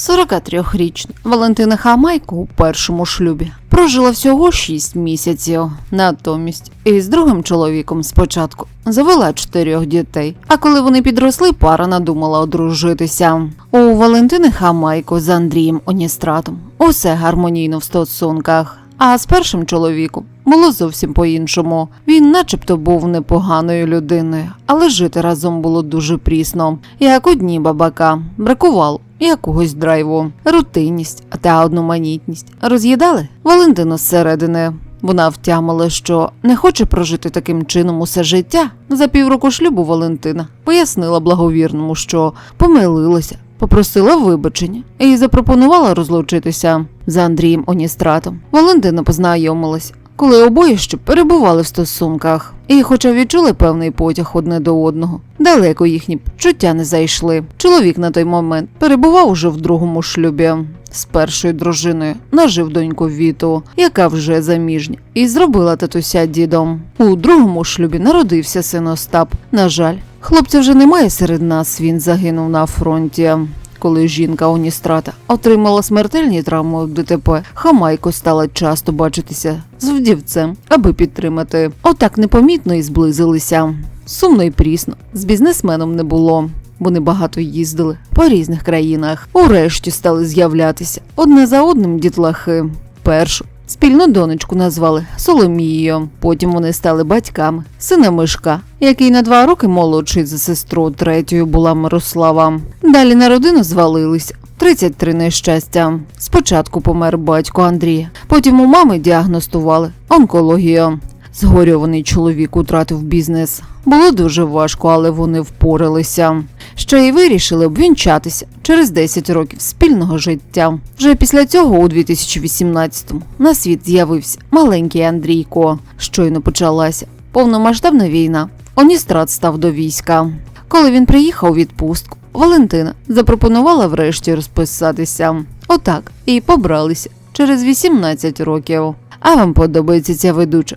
43-річна Валентина Хамайко у першому шлюбі прожила всього 6 місяців. Натомість із другим чоловіком спочатку завела чотирьох дітей. А коли вони підросли, пара надумала одружитися. У Валентини Хамайко з Андрієм Оністратом усе гармонійно в стосунках. А з першим чоловіком було зовсім по-іншому. Він, начебто, був непоганою людиною, але жити разом було дуже прісно. Як у дні бабака бракувало якогось драйву, рутинність та одноманітність. Роз'їдали Валентину зсередини. Вона втямила, що не хоче прожити таким чином усе життя. За півроку шлюбу Валентина пояснила благовірному, що помилилася, попросила вибачення і запропонувала розлучитися з Андрієм Оністратом. Валентина познайомилась, коли обоє ще перебували в стосунках, і, хоча відчули певний потяг одне до одного, далеко їхні почуття не зайшли. Чоловік на той момент перебував уже в другому шлюбі. З першою дружиною нажив доньку Віту, яка вже заміжня, і зробила татуся дідом. У другому шлюбі народився син Остап. На жаль, хлопця вже немає серед нас. Він загинув на фронті. Коли жінка Оністрата отримала смертельні травми в ДТП, Хамайко стала часто бачитися з вдівцем, аби підтримати. Отак непомітно і зблизилися. Сумно і прісно. З бізнесменом не було. Вони багато їздили по різних країнах. Урешті стали з'являтися одне за одним дітлахи. Першу спільну донечку назвали Соломією. Потім вони стали батьками сина Мишка, який на два роки молодший за сестру. Третьою була Мирослава. Далі на родину звалились 33 нещастя. Спочатку помер батько Андрій, потім у мами діагностували онкологію. Згорьований чоловік утратив бізнес. Було дуже важко, але вони впоралися. Ще й вирішили обвінчатися через 10 років спільного життя. Вже після цього, у 2018-му, на світ з'явився маленький Андрійко. Щойно почалася повномасштабна війна. Оністрат став до війська. Коли він приїхав у відпустку, Валентина запропонувала врешті розписатися. Отак і побралися через 18 років. А вам подобається ця ведуча?